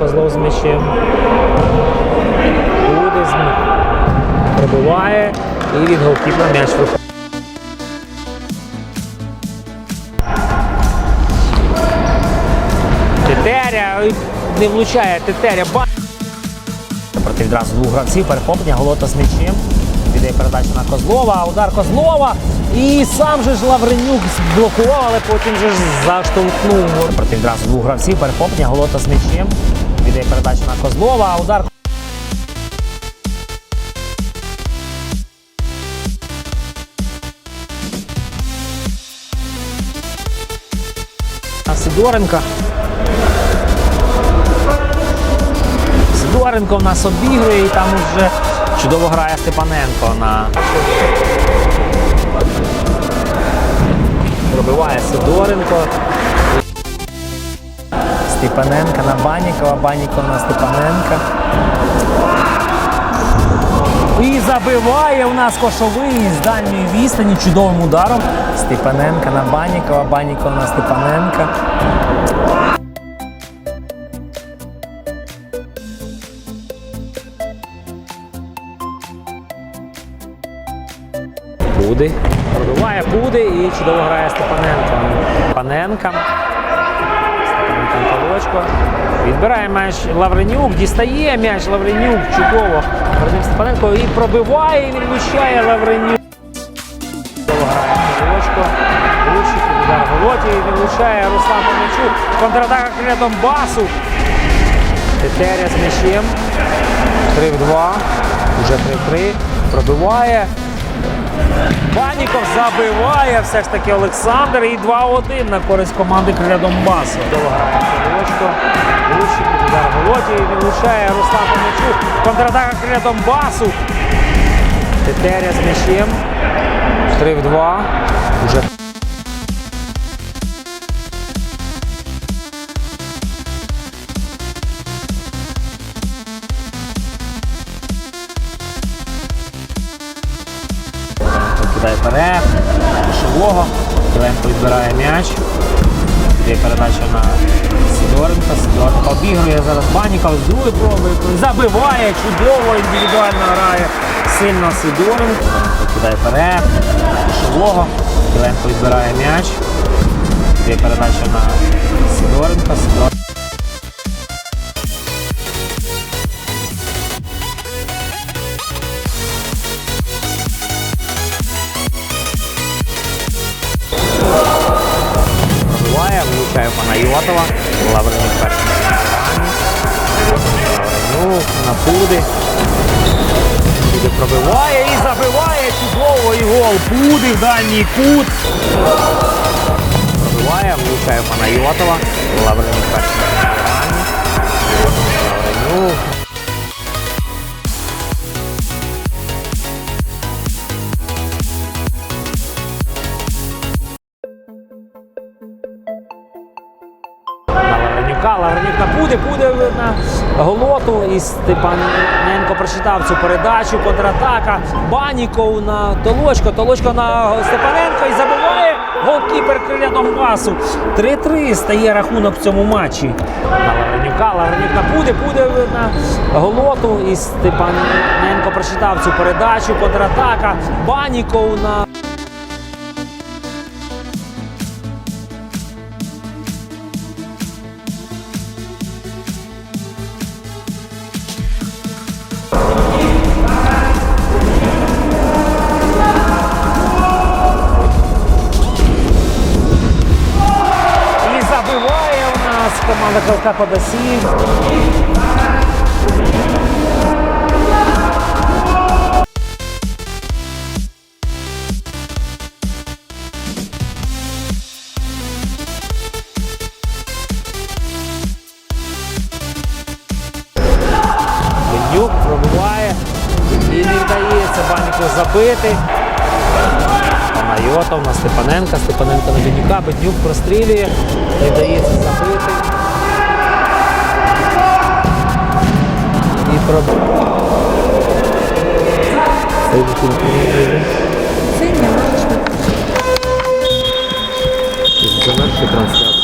Козлов з м'ячем. Буде з. Пробиває і від голкіпера м'яч виходить. Тетеря не влучає Тетеря. Ба... Проти відразу двох гравців перехоплення, голота з м'ячем. Віддає передачу на Козлова, удар Козлова. І сам же ж Лавренюк блокував, але потім же ж заштовхнув. Проти відразу двох гравців перехоплення, голота з м'ячем. Віддає передачу на Козлова, удар на Сидоренка. Сидоренко в нас обігрує і там вже чудово грає Степаненко на. Пробиває Сидоренко. Степаненка на Банікова, Баніков на Степаненка. І забиває у нас кошовий з дальньої відстані чудовим ударом. Степаненка на Банікова, Баніков на Степаненка. Буди. Пробиває Буди і чудово грає Степаненко. Паненка. Павлочко. Відбирає м'яч Лавренюк, дістає м'яч Лавренюк. Чудово. Вадим Степаненко і пробиває, і влучає Лавренюк. Влучить удар Голоті і влучає Руслан по. Контратака криля Донбасу. Тетеря з м'ячем. 3 в 2. Уже 3-3. Пробиває. Баніков забиває все ж таки Олександр і 2-1 на користь команди Криля Донбасу. Довго Сорочко, влучить удар Голоті і влучає Руслан по м'ячу. Контратака Криля Донбасу. Тетеря з м'ячем. 3 в 2. Уже кидає відбирає м'яч. Є передача на обігрує зараз Баніков з другої проби. Забиває чудово, індивідуально грає сильно Сидоренко. Кидає вперед, Кошового. Киленко відбирає м'яч. Є передача на Сидоренка. Сидоренко. Пробиває, влучає Панайотова. Лавренюк перший на на Пуди. Пуди пробиває і забиває чудово і гол. Пуди в дальній кут. Пробиває, влучає Панайотова. Лаврин перший Лавренюк. Лавренюка, Лавренюк Пуди, Пуди на Голоту і Степаненко прочитав цю передачу, контратака, Баніков на Толочко, Толочко на Степаненко. І забиває голкіпер криля Донбасу. 3-3 стає рахунок в цьому матчі. На Лавренюка, Лавренюк Пуди, Пуди на Голоту і Степаненко прочитав цю передачу, контратака, Баніков на КЛК Кодасів. Бендюк пробиває і не вдається Баніку забити. Панайотов на Степаненка, Степаненко на Бенюка, Беднюк прострілює, не вдається забити. Можеш Завершує трансляцію.